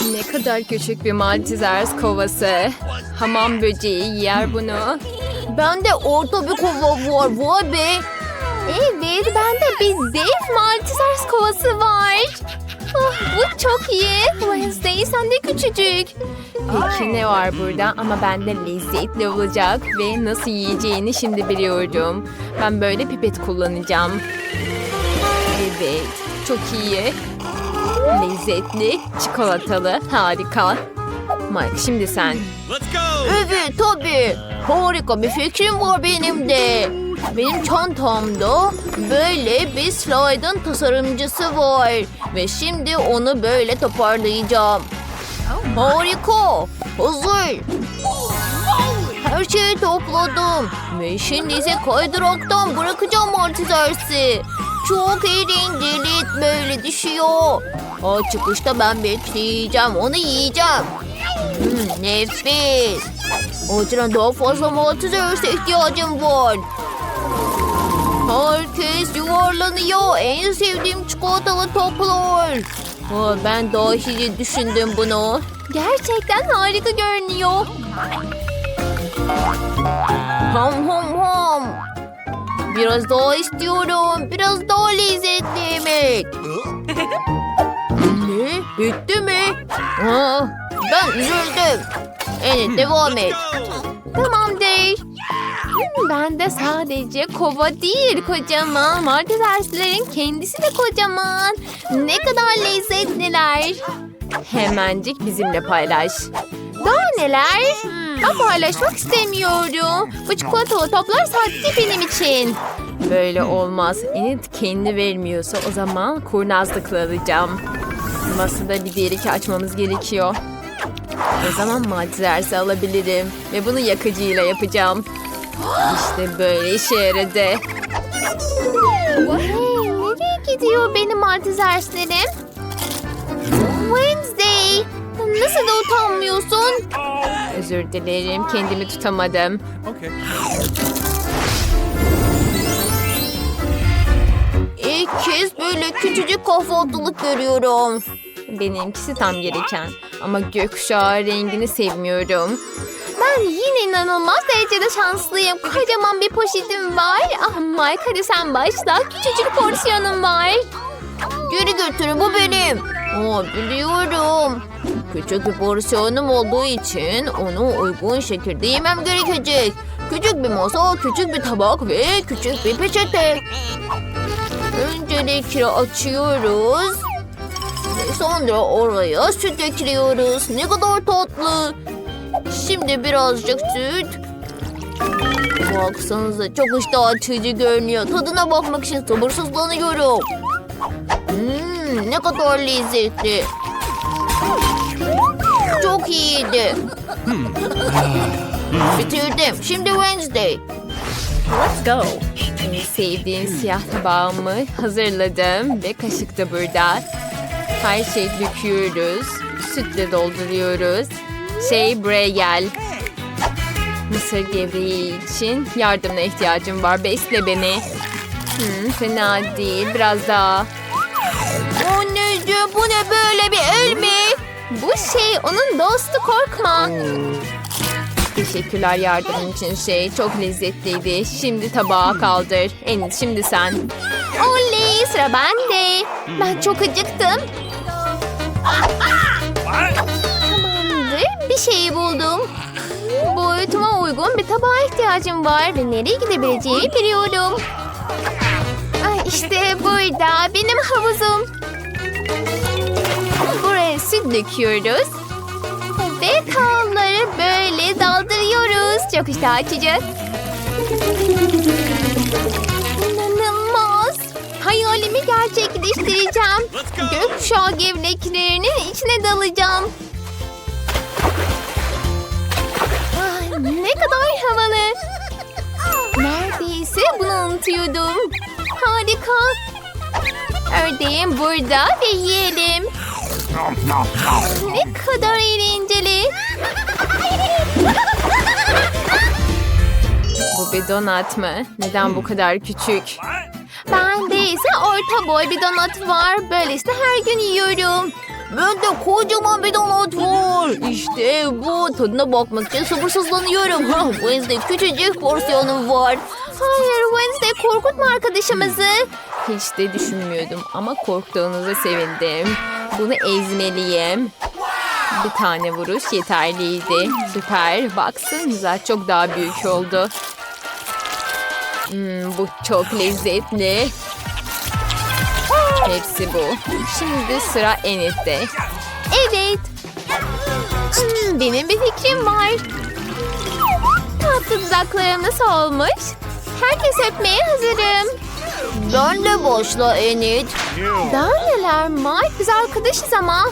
Ne kadar küçük bir Maltesers kovası. Hamam böceği yer bunu. Bende orta bir kova var. Vay be. Evet, bende bir dev Maltesers kovası var. Ah, bu çok iyi. Wednesday sen de küçücük. Peki ne var burada ama bende lezzetli olacak ve nasıl yiyeceğini şimdi biliyorum. Ben böyle pipet kullanacağım. Evet, çok iyi. Lezzetli, çikolatalı, harika. Mike şimdi sen. Evet tabii. Harika bir fikrim var benim de. Benim çantamda böyle bir slide'ın tasarımcısı var. Ve şimdi onu böyle toparlayacağım. Harika. Hazır. Her şeyi topladım. Ve şimdi ise kaydıraktan bırakacağım Maltesers'i. Çok eğlenceli böyle düşüyor. O çıkışta ben bekleyeceğim. Onu yiyeceğim. Hmm, nefis. Acilen daha fazla Maltesers'e ihtiyacım var. Herkes yuvarlanıyor. En sevdiğim çikolatalı toplar. Aa, ben daha iyi düşündüm bunu. Gerçekten harika görünüyor. Ham ham ham. Biraz daha istiyorum. Biraz daha lezzetli yemek. ne? Bitti mi? Aa, ben üzüldüm. Evet devam et. Tamamdır. Hmm, Ben de sadece kova değil kocaman. Malteserslerin kendisi de kocaman. Ne kadar lezzetliler. Hemencik bizimle paylaş. Daha neler? Ben paylaşmak istemiyorum. Bu çikolatalı toplar sadece benim için. Böyle olmaz. Enid kendi vermiyorsa o zaman kurnazlıkla alacağım. Masada bir delik açmamız gerekiyor. O zaman Maltesers'i alabilirim. Ve bunu yakıcıyla yapacağım. İşte böyle işe yaradı. Hey, nereye gidiyor benim? Wednesday! Nasıl da utanmıyorsun? Özür dilerim, kendimi tutamadım. Okay. İlk kez böyle küçücük kahvaltılık görüyorum. Benimkisi tam gereken. Ama gökkuşağı rengini sevmiyorum. Ben yine inanılmaz derecede şanslıyım. Kocaman bir poşetim var. Ah Mike hadi sen başla. Küçücük porsiyonum var. Geri götürün bu benim. Aa, biliyorum. Küçük bir porsiyonum olduğu için onu uygun şekilde yemem gerekecek. Küçük bir masa, küçük bir tabak ve küçük bir peçete. Öncelikle açıyoruz. Sonra oraya süt ekliyoruz. Ne kadar tatlı. Şimdi birazcık süt. Baksanıza çok iştah açıcı görünüyor. Tadına bakmak için sabırsızlanıyorum. Hmm, ne kadar lezzetli. Çok iyiydi. Bitirdim. Şimdi Wednesday. Let's go. En sevdiğin siyah tabağımı hazırladım ve kaşık da burada. Her şeyi döküyoruz. Sütle dolduruyoruz. Şey buraya gel. Mısır gevreği için yardımına ihtiyacım var. Besle beni. Hmm, fena değil. Biraz daha. Anneciğim bu ne böyle bir el mi? Bu şey onun dostu korkma. Teşekkürler yardımın için şey. Çok lezzetliydi. Şimdi tabağa kaldır. En şimdi sen. Oley sıra bende. Ben çok acıktım. Tamamdır. Bir şeyi buldum. Boyutuma uygun bir tabağa ihtiyacım var ve nereye gidebileceğimi biliyorum. Ay işte burada benim havuzum. Döküyoruz. Ve kalanları böyle daldırıyoruz. Çok iştah açıcı. İnanılmaz. Hayalimi gerçekleştireceğim. Gökkuşağı gevreklerinin içine dalacağım. Ay, ne kadar havalı. Neredeyse bunu unutuyordum. Harika. Ördeğim burada ve yiyelim. Ne kadar eğlenceli. Bu bir donat mı? Neden bu kadar küçük? Bende ise orta boy bir donat var. Böylesine her gün yiyorum. Bende kocaman bir donut var. İşte bu. Tadına bakmak için sabırsızlanıyorum. Wednesday küçücük porsiyonum var. Hayır Wednesday korkutma arkadaşımızı. Hiç de düşünmüyordum ama korktuğunuza sevindim. Bunu ezmeliyim. Bir tane vuruş yeterliydi. Süper. Baksanıza çok daha büyük oldu. Hmm, bu çok lezzetli. Hepsi bu. Şimdi sıra Enit'te. Evet. Hmm, benim bir fikrim var. Tatlı dudaklarım nasıl olmuş? Herkes öpmeye hazırım. Ben de başla Enid. Daha neler Mike? Biz arkadaşız ama.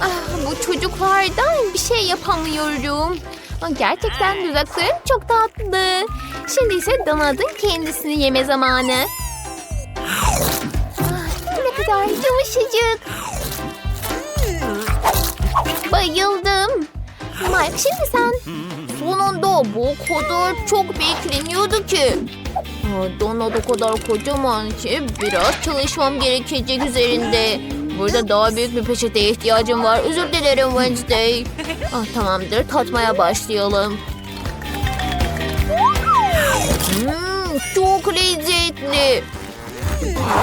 Ah, bu çocuklardan bir şey yapamıyorum. Ah, Gerçekten dudaklarım çok tatlı. Şimdi ise Donald'ın kendisini yeme zamanı. Ah, ne kadar yumuşacık. Bayıldım. Mike şimdi sen. Sonunda bu kadar çok bekleniyordu ki. Donut o kadar kocaman ki biraz çalışmam gerekecek üzerinde. Burada daha büyük bir peçete ihtiyacım var. Özür dilerim Wednesday. Ah, tamamdır tatmaya başlayalım. Hmm, çok lezzetli.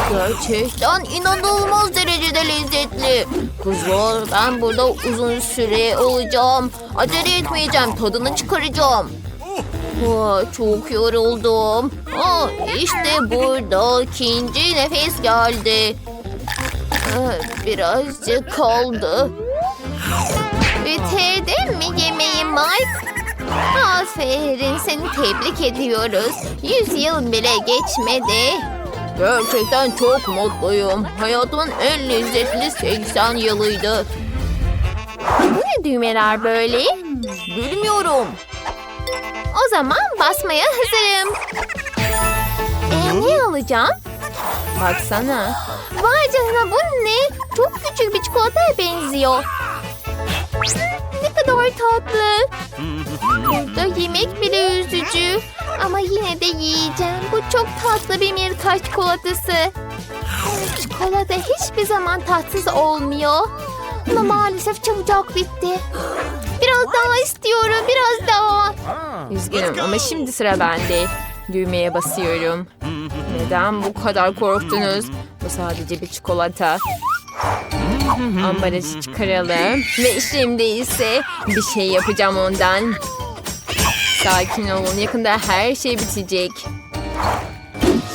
Gerçekten inanılmaz derecede lezzetli. Kızlar ben burada uzun süre olacağım. Acele etmeyeceğim tadını çıkaracağım. Aa, çok yoruldum. Aa, işte burada ikinci nefes geldi. Aa, birazcık kaldı. Bitirdin mi yemeği Mike? Aferin seni tebrik ediyoruz. Yüz yıl bile geçmedi. Gerçekten çok mutluyum. Hayatımın en lezzetli 80 yılıydı. Bu ne düğmeler böyle? Bilmiyorum. O zaman basmaya hazırım. Ee, ne alacağım? Baksana. Vay canına bu ne? Çok küçük bir çikolataya benziyor. Ne kadar tatlı. Burada yemek bile üzücü. Ama yine de yiyeceğim. Bu çok tatlı bir Mirkaç çikolatası. Çikolata hiçbir zaman tatsız olmuyor. Ama maalesef çabucak bitti. Daha istiyorum, biraz daha. Üzgünüm ama şimdi sıra bende. Düğmeye basıyorum. Neden bu kadar korktunuz? Bu sadece bir çikolata. Ambalajı çıkaralım. Ve şimdi ise bir şey yapacağım ondan. Sakin olun. Yakında her şey bitecek.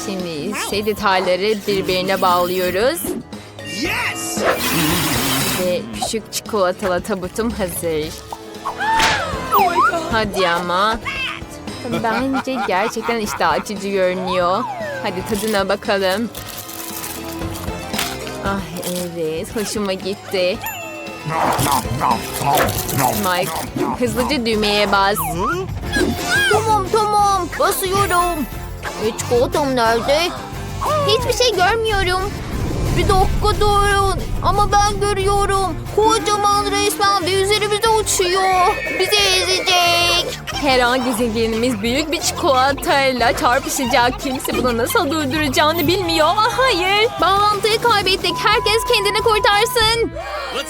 Şimdi ise detayları birbirine bağlıyoruz. Ve küçük çikolatalı tabutum hazır. Hadi ama. Bence gerçekten iştah açıcı görünüyor. Hadi tadına bakalım. Ah evet, hoşuma gitti. Mike, hızlıca düğmeye bas. Tamam tamam basıyorum. E, çikolatam nerede? Hiçbir şey görmüyorum. Bir dakika durun. Ama ben görüyorum. Kocaman resmen bir üzerimize uçuyor. Bizi ezecek. Her an gezegenimiz büyük bir çikolatayla çarpışacak. Kimse bunu nasıl durduracağını bilmiyor. Ah, hayır. Bağlantıyı kaybettik. Herkes kendini kurtarsın.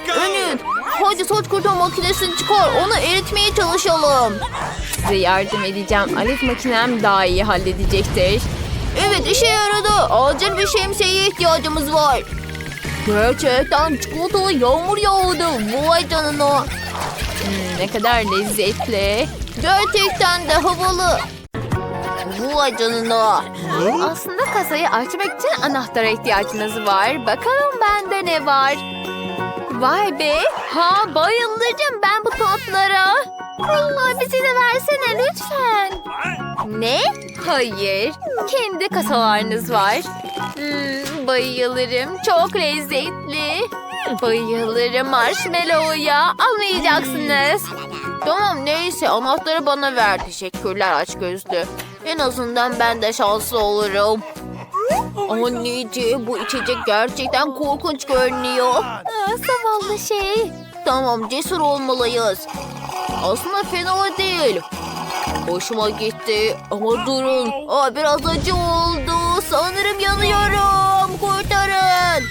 Önüt hadi saç kurutma makinesini çıkar. Onu eritmeye çalışalım. Size yardım edeceğim. Alif makinem daha iyi halledecektir. Evet işe yaradı. Acil bir şemsiyeye ihtiyacımız var. Gerçekten çikolatalı yağmur yağdı. Vay canına. Hmm, ne kadar lezzetli. Gerçekten de havalı. Vay canına. Aslında kasayı açmak için anahtara ihtiyacınız var. Bakalım bende ne var. Vay be. Ha bayılacağım ben bu tatlara. Allah bizi de versene lütfen. Ne? Hayır. Kendi kasalarınız var. Hmm, bayılırım. Çok lezzetli. Bayılırım marshmallow'ya. Almayacaksınız. Tamam neyse anahtarı bana ver. Teşekkürler aç gözlü. En azından ben de şanslı olurum. Anneciğim bu içecek gerçekten korkunç görünüyor. Aa, zavallı şey. Tamam cesur olmalıyız. Aslında fena değil. Hoşuma gitti ama durun. Aa, biraz acı oldu. Sanırım yanıyorum. Kurtarın.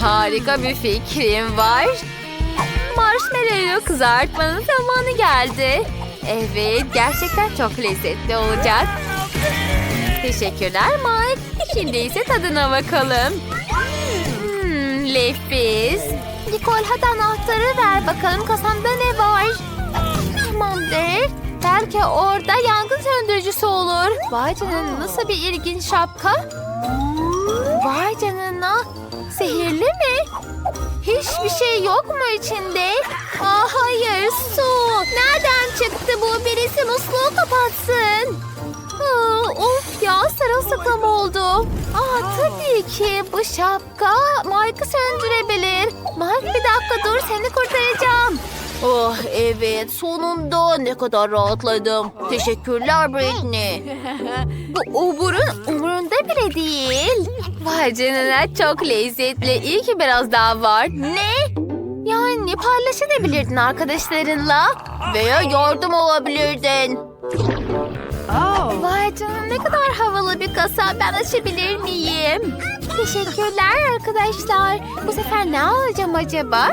Harika bir fikrim var. marshmallow kızartmanın zamanı geldi. Evet, gerçekten çok lezzetli olacak. Teşekkürler Mike. Şimdi ise tadına bakalım. Hmm, nefis. Nicole hadi anahtarı ver bakalım kasanda ne var? Tamamdır. Belki orada yangın söndürücüsü olur. Vay canına nasıl bir ilginç şapka. Vay canına. Sihirli mi? Hiçbir şey yok mu içinde? Aa, hayır su. Nereden çıktı bu? Birisi musluğu kapatsın. Aa, of ya sarılsıklam oldu. Aa, tabii ki bu şapka Mike'ı söndürebilir. Mike bir dakika dur seni kurtaracağım. Oh evet sonunda ne kadar rahatladım. Teşekkürler Britney. Bu uburun umurunda bile değil. Vay canına çok lezzetli. İyi ki biraz daha var. Ne? Yani paylaşabilirdin arkadaşlarınla. Veya yardım olabilirdin. Vay canına ne kadar havalı bir kasa. Ben açabilir miyim? Teşekkürler arkadaşlar. Bu sefer ne alacağım acaba?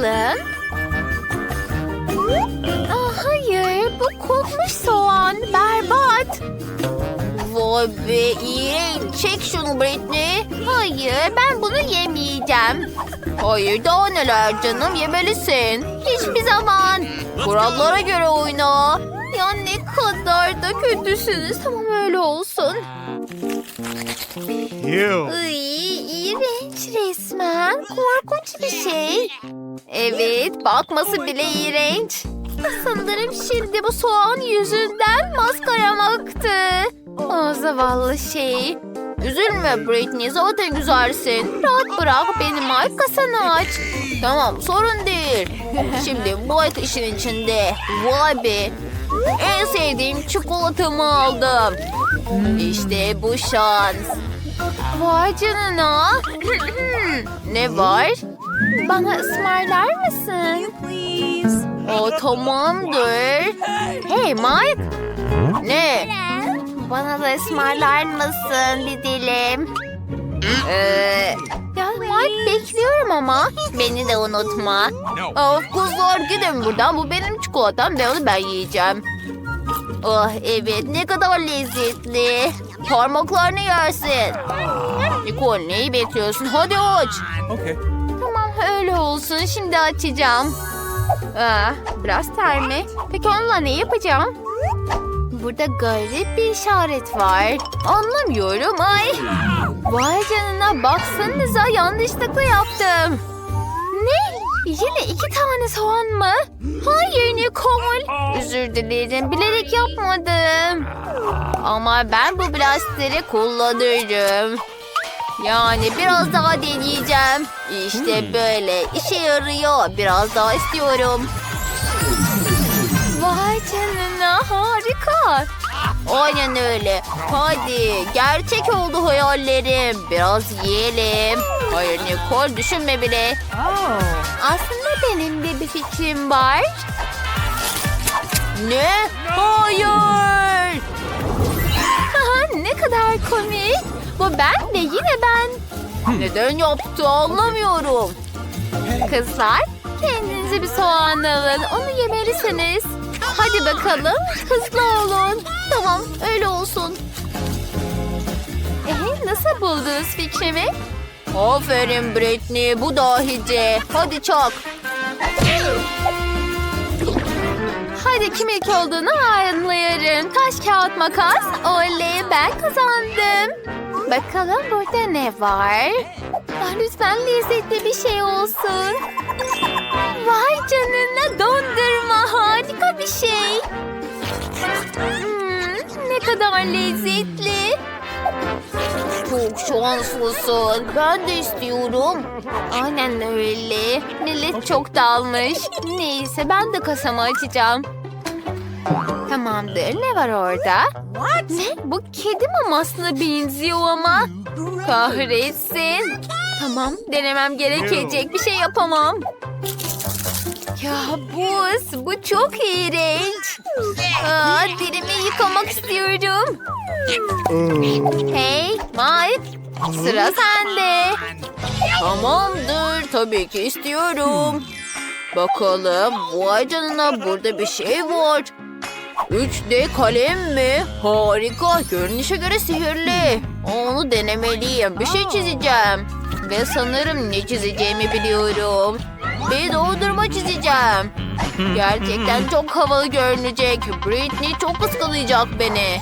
Bakalım. Aa, hayır bu kokmuş soğan. Berbat. Vay be iğrenç. Çek şunu Britney. Hayır ben bunu yemeyeceğim. Hayır daha neler canım yemelisin. Hiçbir zaman. Kurallara göre oyna. Ya ne kadar da kötüsünüz. Tamam öyle olsun. Ew. Iy, resmen. Korkunç bir şey. Evet, bakması bile iğrenç. Sanırım şimdi bu soğan yüzünden maskaram aktı. O zavallı şey. Üzülme Britney zaten güzelsin. Rahat bırak beni Mike aç. Tamam sorun değil. Şimdi Mike işin içinde. Vay be. En sevdiğim çikolatamı aldım. İşte bu şans. Vay canına. Ne var? Bana ısmarlar mısın? O tamamdır. Hey Mike. Ne? Bana da ısmarlar mısın bir dilim? Ee, Ya Mike bekliyorum ama. beni de unutma. Of kızlar gidin buradan. Bu benim çikolatam ve onu ben yiyeceğim. Oh evet ne kadar lezzetli. Parmaklarını yersin. Nicole neyi bekliyorsun? Hadi aç. Okay. Tamam öyle olsun. Şimdi açacağım. Aa, biraz ter mi? Peki onunla ne yapacağım? Burada garip bir işaret var. Anlamıyorum ay. Vay canına baksanıza yanlışlıkla yaptım. Ne? Yine iki tane soğan mı? Hayır Nicole. Özür dilerim bilerek yapmadım. Ama ben bu blasteri kullanırım. Yani biraz daha deneyeceğim. İşte böyle işe yarıyor. Biraz daha istiyorum. Vay canına harika. Aynen öyle. Hadi gerçek oldu hayallerim. Biraz yiyelim. Hayır Nicole düşünme bile. Aslında benim de bir fikrim var. Ne? Hayır. Ne kadar komik. Bu ben ve yine ben. Neden yaptı anlamıyorum. Kızlar kendinize bir soğan alın. Onu yemelisiniz. Hadi bakalım hızlı olun. Tamam öyle olsun. Ee, nasıl buldunuz fikrimi? Aferin Britney bu dahice. Hadi çak. Hadi kim ilk olduğunu anlayarım. Taş kağıt makas. Oley ben kazandım. Bakalım burada ne var? Ah, lütfen lezzetli bir şey olsun. Vay canına dondurma harika bir şey. Hmm, ne kadar lezzetli. Çok şanslısın. Ben de istiyorum. Aynen öyle. Millet çok dalmış. Neyse ben de kasamı açacağım. Tamamdır. Ne var orada? Ne? Bu kedi mamasına benziyor ama. Kahretsin. Tamam denemem gerekecek. Bir şey yapamam. Ya buz. Bu çok iğrenç. Aa, dilimi yıkamak istiyorum. Hey Mike. Sıra sende. Tamamdır. Tabii ki istiyorum. Bakalım. Vay canına burada bir şey var. 3D kalem mi? Harika. Görünüşe göre sihirli. Onu denemeliyim. Bir şey çizeceğim. Ve sanırım ne çizeceğimi biliyorum. Bir dondurma çizeceğim. Gerçekten çok havalı görünecek. Britney çok kıskanacak beni.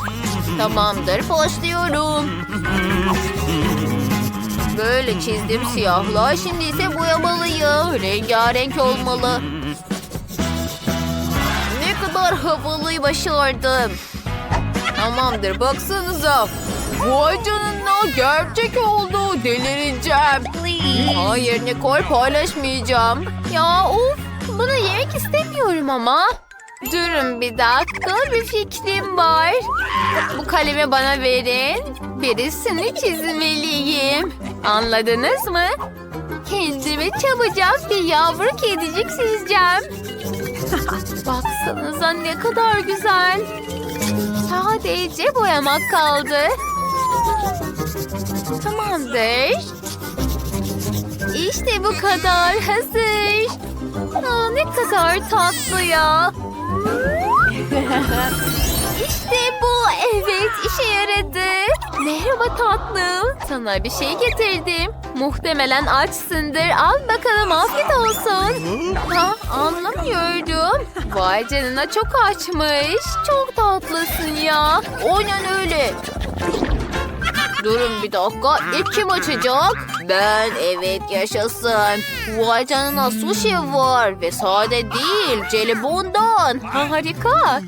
Tamamdır başlıyorum. Böyle çizdim siyahla. Şimdi ise boyamalıyım. Rengarenk olmalı. Kadar havalıyı başardım. Tamamdır baksanıza. Vay canına gerçek oldu. Delireceğim. Hayır Nicole paylaşmayacağım. Ya of bunu yemek istemiyorum ama. Durun bir dakika bir fikrim var. Bu kalemi bana verin. Birisini çizmeliyim. Anladınız mı? Kendime çabucak bir yavru kedicik çizeceğim. Baksanıza ne kadar güzel. Sadece boyamak kaldı. Tamamdır. İşte bu kadar hazır. Aa, ne kadar tatlı ya. işte bu. Evet işe yaradı. Merhaba tatlım. Sana bir şey getirdim. Muhtemelen açsındır. Al bakalım afiyet olsun. Ha, anlamıyorum. Vay canına çok açmış. Çok tatlısın ya. Aynen öyle. Durun bir dakika. İlk kim açacak? Ben evet yaşasın. Vay canına sushi var ve sade değil jelibondan. Harika.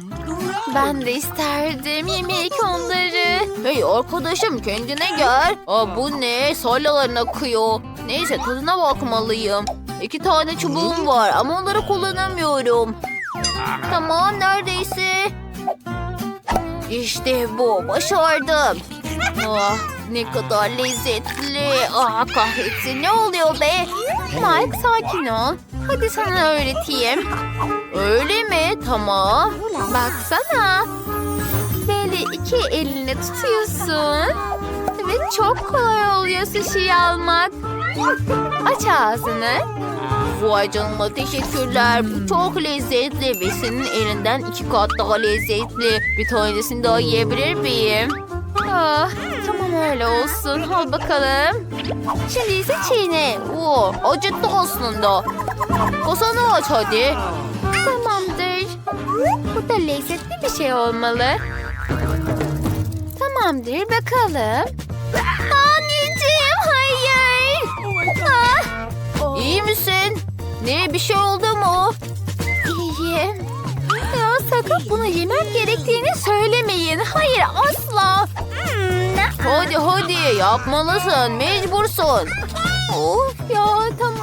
Ben de isterdim yemek onları. Hey arkadaşım kendine gel. Aa, bu ne? Salyaların akıyor. Neyse tadına bakmalıyım. İki tane çubuğum var ama onları kullanamıyorum. Tamam neredeyse. İşte bu. Başardım. Ah, ne kadar lezzetli. Ah kahretsin ne oluyor be? Mike sakin ol. Hadi sana öğreteyim. Öyle mi? Tamam. Baksana. Böyle iki eline tutuyorsun. Ve çok kolay oluyor sushi'yi almak. Aç ağzını. Vay canına teşekkürler. Bu çok lezzetli ve senin elinden iki kat daha lezzetli. Bir tanesini daha yiyebilir miyim? Ah, tamam öyle olsun. Al bakalım. Şimdi ise çiğne. Oo, acıttı aslında. Kasanı aç hadi. Tamamdır. Bu da lezzetli bir şey olmalı. Tamamdır bakalım. Anneciğim hayır. Ah, İyi misin? Ne bir şey oldu mu? iyiyim. Ya sakın bunu yemem gerektiğini söylemeyin. Hayır asla. Hadi hadi yapmalısın mecbursun. Of ya tamam.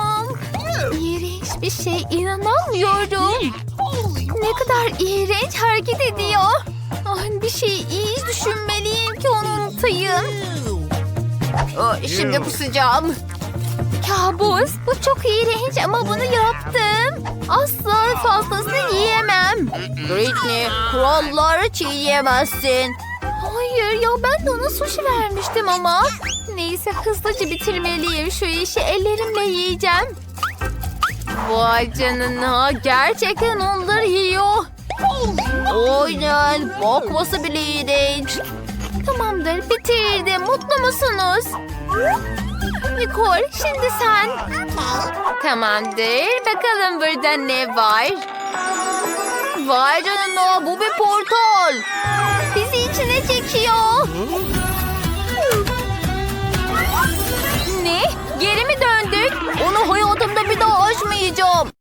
İğrenç bir şey inanamıyorum. Ne kadar iğrenç hareket ediyor. Ay, bir şey iyi düşünmeliyim ki onu unutayım. Aa, şimdi kusacağım. Kabus bu çok iğrenç ama bunu yaptım. Asla fazlasını yiyemem. Britney kuralları çiğneyemezsin. Hayır ya ben de ona sushi vermiştim ama. Neyse hızlıca bitirmeliyim şu işi ellerimle yiyeceğim. Vay canına gerçekten onları yiyor. Aynen bakması bile iğrenç. Tamamdır bitirdi mutlu musunuz? Nicole şimdi sen. Tamamdır bakalım burada ne var? Vay canına bu bir portal. Bizi içine çekiyor. Ne? Geri mi döndük? Onu hayal Asla.